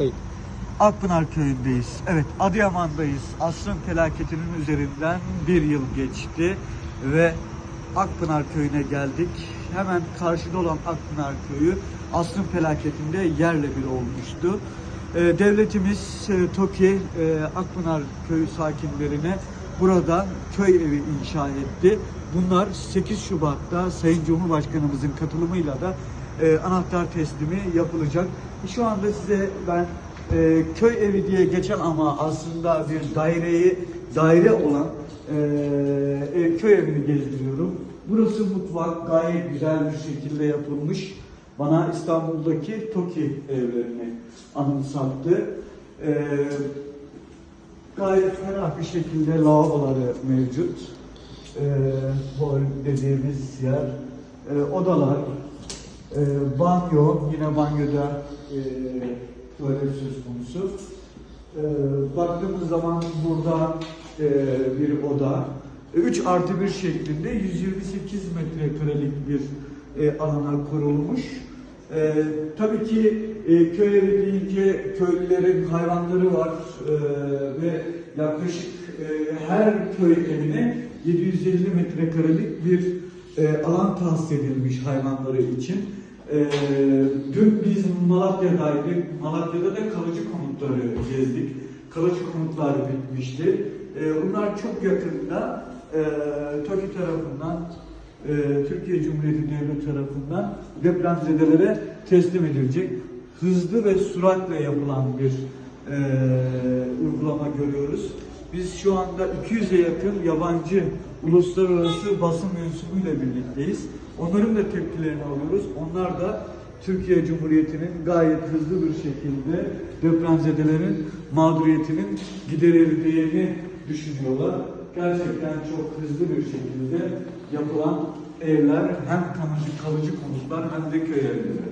Kayıt. Akpınar köyündeyiz. Evet Adıyaman'dayız. Asrın felaketinin üzerinden bir yıl geçti ve Akpınar köyüne geldik. Hemen karşıda olan Akpınar köyü asrın felaketinde yerle bir olmuştu. Ee, devletimiz e, TOKİ e, Akpınar köyü sakinlerine buradan köy evi inşa etti. Bunlar 8 Şubat'ta Sayın Cumhurbaşkanımızın katılımıyla da e, anahtar teslimi yapılacak. Şu anda size ben e, köy evi diye geçen ama aslında bir daireyi daire olan e, ev- köy evini gezdiriyorum. Burası mutfak gayet güzel bir şekilde yapılmış. Bana İstanbul'daki TOKİ evlerini anımsattı. E, gayet ferah bir şekilde lavaboları mevcut. E, hol dediğimiz yer, e, odalar, e, banyo, yine banyoda e, tuvalet söz konusu. E, baktığımız zaman burada e, bir oda, 3 artı 1 şeklinde 128 metrekarelik bir e, alana kurulmuş. E, tabii ki e, köy evi deyince köylülerin hayvanları var e, ve yaklaşık e, her köy evine 750 metrekarelik bir e, alan tahsis edilmiş hayvanları için. E, dün biz Malatya'daydık. Malatya'da da kalıcı konutları gezdik. Kalıcı konutlar bitmişti. E, bunlar çok yakında e, TOKİ tarafından Türkiye Cumhuriyeti Devleti tarafından depremzedelere teslim edilecek. Hızlı ve süratle yapılan bir e, uygulama görüyoruz. Biz şu anda 200'e yakın yabancı uluslararası basın mensubuyla birlikteyiz. Onların da tepkilerini alıyoruz. Onlar da Türkiye Cumhuriyeti'nin gayet hızlı bir şekilde depremzedelerin mağduriyetinin giderildiğini düşünüyorlar. Gerçekten çok hızlı bir şekilde yapılan evler hem kalıcı, konutlar hem de köy evleri.